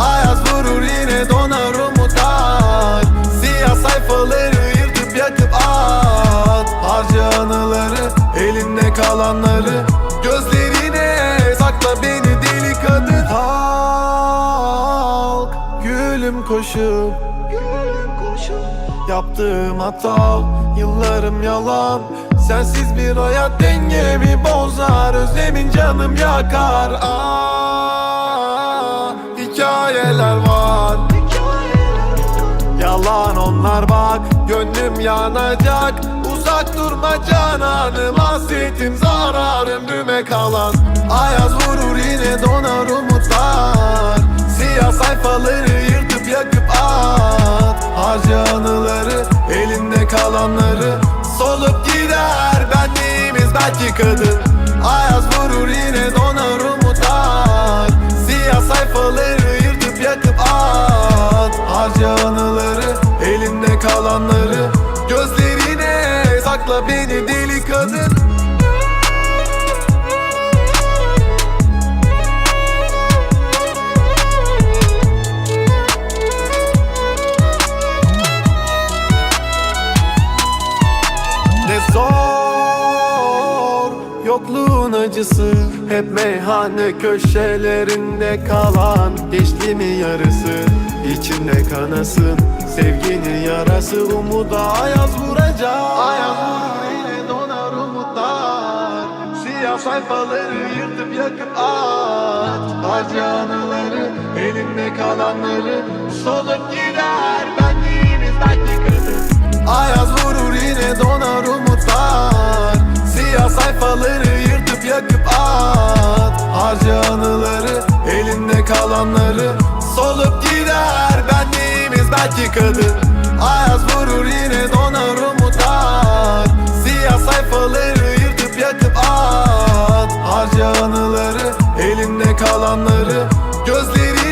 Ayaz vurur yine donar umutlar Siyah sayfaları yırtıp yakıp at. Harca anıları elinde kalanları Gözlerine sakla beni deli kadın. Halk gülüm koşup. Yaptığım hata yıllarım yalan. Sensiz bir hayat dengemi bozar. Özlemin canım yakar. Aa, Yalan onlar bak Gönlüm yanacak. Uzak durma cananım Hasretim zararım Düme kalan. Ayaz vurur yine donar umutlar. Siyah sayfaları yırtıp yakıp at. Harca anıları Elinde kalanları. Solup gider Benliğimiz belki kadın Ayaz vurur yine donar umutlar. Siyah sayfaları yırtıp yakıp at. Harca anıları kalanları Gözlerine sakla beni deli kadın. Ne zor Yokluğun acısı Hep meyhane köşelerinde kalan Geçti mi yarısı içinde kanasın. Sevginin yarası umuda. Ayaz vuracak. Ayaz vurur yine donar umutlar. Siyah sayfaları yırtıp yakıp at. Harca anıları elinde kalanları. Solup gider benliğimiz belki kadın Ayaz vurur yine donar umutlar. Siyah sayfaları yırtıp yakıp at. Harca anıları elinde kalanları Solup gider. Benliğimiz belki kadın Ayaz vurur yine donar umutlar. Siyah sayfaları yırtıp yakıp at. Harca anıları elinde kalanları Gözleri